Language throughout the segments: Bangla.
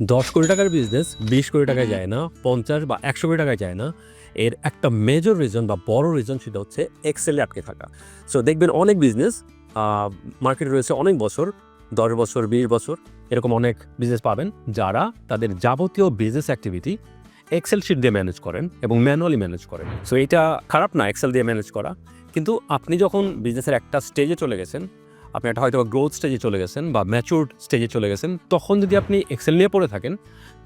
দশ কোটি টাকার বিজনেস বিশ কোটি টাকায় যায় না পঞ্চাশ বা একশো কোটি টাকায় যায় না। এর একটা মেজর রিজন বা বড় রিজন সেটা হচ্ছে এক্সেলে আটকে থাকা। সো দেখবেন অনেক বিজনেস মার্কেটে রয়েছে অনেক বছর দশ বছর বিশ বছর এরকম অনেক বিজনেস পাবেন যারা তাদের যাবতীয় বিজনেস অ্যাক্টিভিটি এক্সেল শিট দিয়ে ম্যানেজ করেন এবং ম্যানুয়ালি ম্যানেজ করেন। সো এটা খারাপ না এক্সেল দিয়ে ম্যানেজ করা। কিন্তু আপনি যখন বিজনেসের একটা স্টেজে চলে গেছেন আপনি একটা হয়তো গ্রোথ স্টেজে চলে গেছেন বা ম্যাচিউরড স্টেজে চলে গেছেন, তখন যদি আপনি এক্সেল নিয়ে পড়ে থাকেন,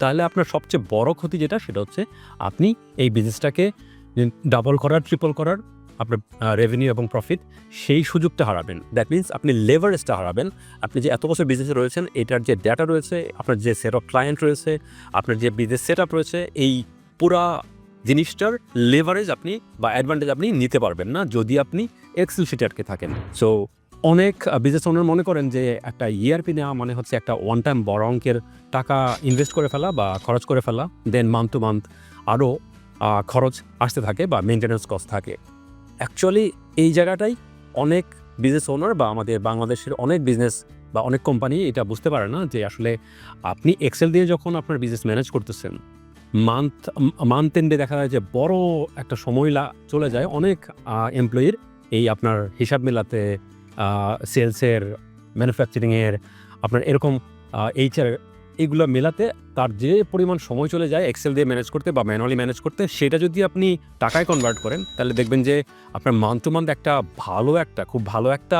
তাহলে আপনার সবচেয়ে বড় ক্ষতি যেটা, সেটা হচ্ছে আপনি এই বিজনেসটাকে ডাবল করার ট্রিপল করার আপনার রেভিনিউ এবং প্রফিট সেই সুযোগটা হারাবেন। দ্যাট মিন্স আপনি লেভারেজটা হারাবেন। আপনি যে এত বছর বিজনেসে রয়েছেন, এটার যে ডেটা রয়েছে, আপনার যে সেট অফ ক্লায়েন্ট রয়েছে, আপনার যে বিজনেস সেট আপ রয়েছে, এই পুরা জিনিসটার লেভারেজ আপনি বা অ্যাডভান্টেজ আপনি নিতে পারবেন না, যদি আপনি এক্সেল শিটে আটকে থাকেন। সো অনেক বিজনেস ওনার মনে করেন যে একটা ইআরপি নেওয়া মানে হচ্ছে একটা ওয়ান টাইম বড় অঙ্কের টাকা ইনভেস্ট করে ফেলা বা খরচ করে ফেলা দেন মান্থ টু মান্থ আরও খরচ আসতে থাকে বা মেনটেন্যান্স কস্ট থাকে। অ্যাকচুয়ালি এই জায়গাটাই অনেক বিজনেস ওনার বা আমাদের বাংলাদেশের অনেক বিজনেস বা অনেক কোম্পানি এটা বুঝতে পারে না যে আসলে আপনি এক্সেল দিয়ে যখন আপনার বিজনেস ম্যানেজ করতেছেন মান্থ মান্থ এন্ডে দেখা যায় যে বড় একটা সময় চলে যায় অনেক এমপ্লয়ির এই আপনার হিসাব মেলাতে সেলসের ম্যানুফ্যাকচারিংয়ের আপনার এরকম এইচআর এগুলো মেলাতে তার যে পরিমাণ সময় চলে যায় এক্সেল দিয়ে ম্যানেজ করতে বা ম্যানুয়ালি ম্যানেজ করতে, সেটা যদি আপনি টাকায় কনভার্ট করেন, তাহলে দেখবেন যে আপনার মান্থ টু মান্থ একটা ভালো একটা, খুব ভালো একটা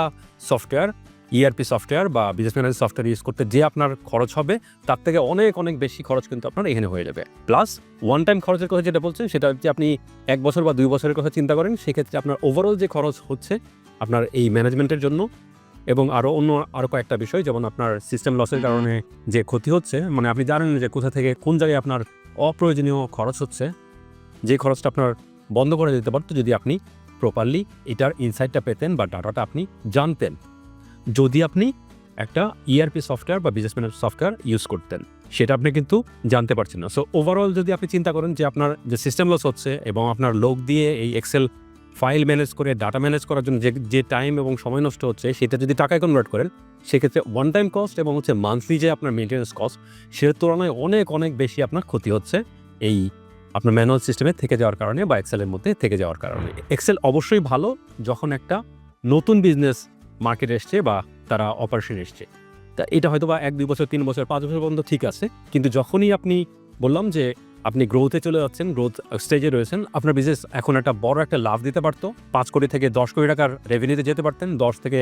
সফটওয়্যার ইআরপি সফটওয়্যার বা বিজনেস ম্যানেজ সফটওয়্যার ইউজ করতে যে আপনার খরচ হবে তার থেকে অনেক অনেক বেশি খরচ কিন্তু আপনার এখানে হয়ে যাবে। প্লাস ওয়ান টাইম খরচের কথা যেটা বলছেন সেটা হচ্ছে আপনি এক বছর বা দুই বছরের কথা চিন্তা করেন সেক্ষেত্রে আপনার ওভারঅল যে খরচ হচ্ছে আপনার এই ম্যানেজমেন্টের জন্য এবং আরও অন্য আরও কয়েকটা বিষয় যেমন আপনার সিস্টেম লসের কারণে যে ক্ষতি হচ্ছে মানে আপনি জানেন যে কোথা থেকে কোন জায়গায় আপনার অপ্রয়োজনীয় খরচ হচ্ছে যে খরচটা আপনার বন্ধ করে দিতে পারতো যদি আপনি প্রপারলি এটার ইনসাইটটা পেতেন বা ডাটাটা আপনি জানতেন। যদি আপনি একটা ইআরপি সফটওয়্যার বা বিজনেস ম্যানেজ সফটওয়্যার ইউজ করতেন, সেটা আপনি কিন্তু জানতে পারছেন না। সো ওভারঅল যদি আপনি চিন্তা করেন যে আপনার যে সিস্টেম লস হচ্ছে এবং আপনার লোক দিয়ে এই এক্সেল ফাইল ম্যানেজ করে ডাটা ম্যানেজ করার জন্য যে যে টাইম এবং সময় নষ্ট হচ্ছে, সেটা যদি টাকায় কনভার্ট করেন, সেক্ষেত্রে ওয়ান টাইম কস্ট এবং হচ্ছে মান্থলি যে আপনার মেনটেন্যান্স কস্ট সেটার তুলনায় অনেক অনেক বেশি আপনার ক্ষতি হচ্ছে এই আপনার ম্যানুয়াল সিস্টেমে থেকে যাওয়ার কারণে বা এক্সেলের মধ্যে থেকে যাওয়ার কারণে। এক্সেল অবশ্যই ভালো যখন একটা নতুন বিজনেস মার্কেটে এসছে বা তারা অপারেশন এসছে। তা এটা হয়তো বা এক, দুই বছর, তিন বছর, পাঁচ বছর পর্যন্ত ঠিক আছে। কিন্তু যখনই আপনি বললাম যে আপনি গ্রোথে চলে যাচ্ছেন গ্রোথ স্টেজে রয়েছেন, আপনার বিজনেস এখন একটা বড় একটা লাভ দিতে পারতো। পাঁচ কোটি থেকে দশ কোটি টাকার রেভিনিউতে যেতে পারতেন, দশ থেকে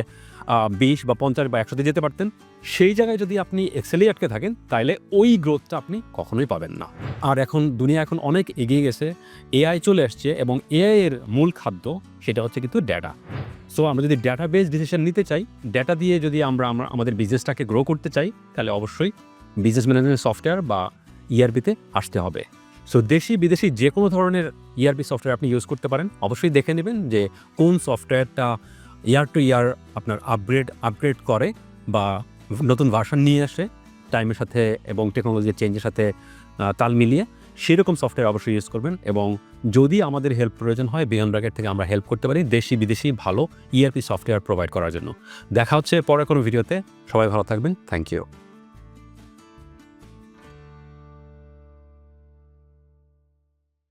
বিশ বা পঞ্চাশ বা একশোতে যেতে পারতেন। সেই জায়গায় যদি আপনি এক্সেলেই আটকে থাকেন তাহলে ওই গ্রোথটা আপনি কখনোই পাবেন না। আর এখন দুনিয়া এখন অনেক এগিয়ে গেছে এআই চলে আসছে এবং এআই এর মূল খাদ্য সেটা হচ্ছে কিন্তু ডেটা সো আমরা যদি ডেটা বেস ডিসিশন নিতে চাই ডেটা দিয়ে যদি আমরা আমাদের বিজনেসটাকে গ্রো করতে চাই, তাহলে অবশ্যই বিজনেস ম্যানেজমেন্ট সফটওয়্যার বা ইআরপিতে আসতে হবে। সো দেশি, বিদেশি যে কোনো ধরনের ইআরপি সফটওয়্যার আপনি ইউজ করতে পারেন, অবশ্যই দেখে নেবেন যে কোন সফটওয়্যারটা ইয়ার টু ইয়ার আপনার আপগ্রেড আপগ্রেড করে বা নতুন ভার্সন নিয়ে আসে টাইমের সাথে এবং টেকনোলজির চেঞ্জের সাথে তাল মিলিয়ে। সেরকম সফটওয়্যার অবশ্যই ইউজ করবেন এবং যদি আমাদের হেল্প প্রয়োজন হয় বিয়ন ব্র্যাকেট থেকে আমরা হেল্প করতে পারি দেশি, বিদেশি ভালো ইআরপি সফটওয়্যার প্রোভাইড করার জন্য। দেখা হচ্ছে পরে কোনো ভিডিওতে সবাই ভালো থাকবেন। Thank you